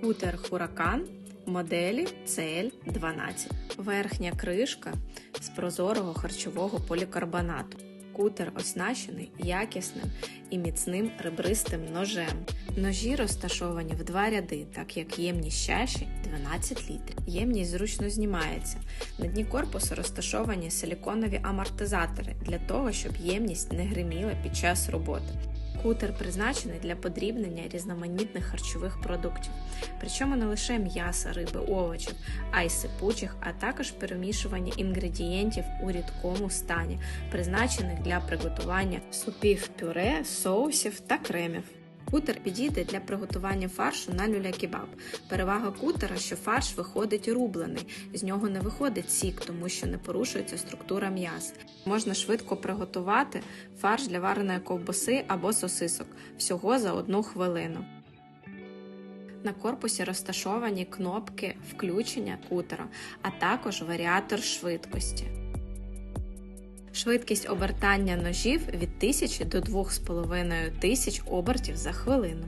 Кутер Huracan моделі CL12. Верхня кришка з прозорого харчового полікарбонату. Кутер оснащений якісним і міцним ребристим ножем. Ножі розташовані в два ряди, так як ємність чаші 12 літрів. Ємність зручно знімається. На дні корпусу розташовані силіконові амортизатори для того, щоб ємність не гриміла під час роботи. Кутер призначений для подрібнення різноманітних харчових продуктів, причому не лише м'яса, риби, овочів, а й сипучих, а також перемішування інгредієнтів у рідкому стані, призначених для приготування супів, пюре, соусів та кремів. Кутер підійде для приготування фаршу на люля-кебаб. Перевага кутера, що фарш виходить рублений, з нього не виходить сік, тому що не порушується структура м'яса. Можна швидко приготувати фарш для вареної ковбаси або сосисок всього за одну хвилину. На корпусі розташовані кнопки включення кутера, а також варіатор швидкості. Швидкість обертання ножів від 1000 до 2500 обертів за хвилину.